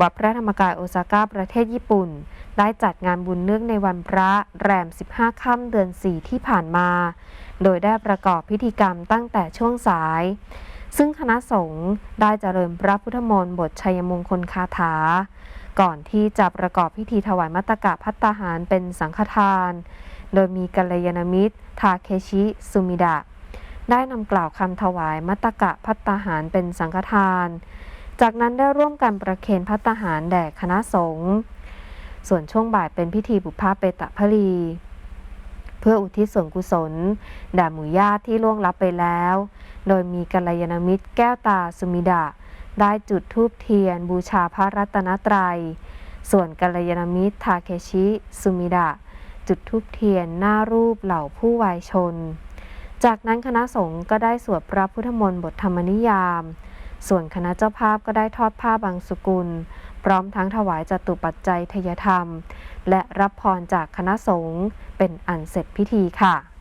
วัดพระธรรมกายโอซาก้าประเทศญี่ปุ่น ได้จัดงานบุญเนื่องในวันพระแรม 15 ค่ำเดือน 4 ที่ผ่านมา โดยได้ประกอบพิธีกรรมตั้งแต่ช่วงสาย ซึ่งคณะสงฆ์ได้เจริญพระพุทธมนต์บทชัยมงคลคาถา ก่อนที่จะประกอบพิธีถวายมัตตกะพัตตาหารเป็นสังฆทาน โดยมีกัลยาณมิตร ทาเคชิสุมิดะได้นำกล่าวคำถวายมัตตกะพัตตาหารเป็นสังฆทาน จากนั้นได้ร่วมกันประเคนพัตหารแด่คณะสงฆ์ ส่วนช่วงบ่ายเป็นพิธีบุพภาเปตะพลี เพื่ออุทิศส่วนกุศลแด่หมู่ญาติที่ล่วงลับไปแล้ว โดยมีกัลยาณมิตรแก้วตาสุมิดะ ได้จุดธูปเทียน บูชาพระรัตนตรัย ส่วนกัลยาณมิตรทาเคชิสุมิดะ จุดธูปเทียนหน้ารูปเหล่าผู้วายชน จากนั้นคณะสงฆ์ก็ได้สวดพระพุทธมนต์บทธรรมนิยาม ส่วนคณะเจ้าภาพก็ได้ทอดผ้าบางสุกุล พร้อมทั้งถวายจตุปัจจัยทยธรรม และรับพรจากคณะสงฆ์เป็นอันเสร็จพิธีค่ะ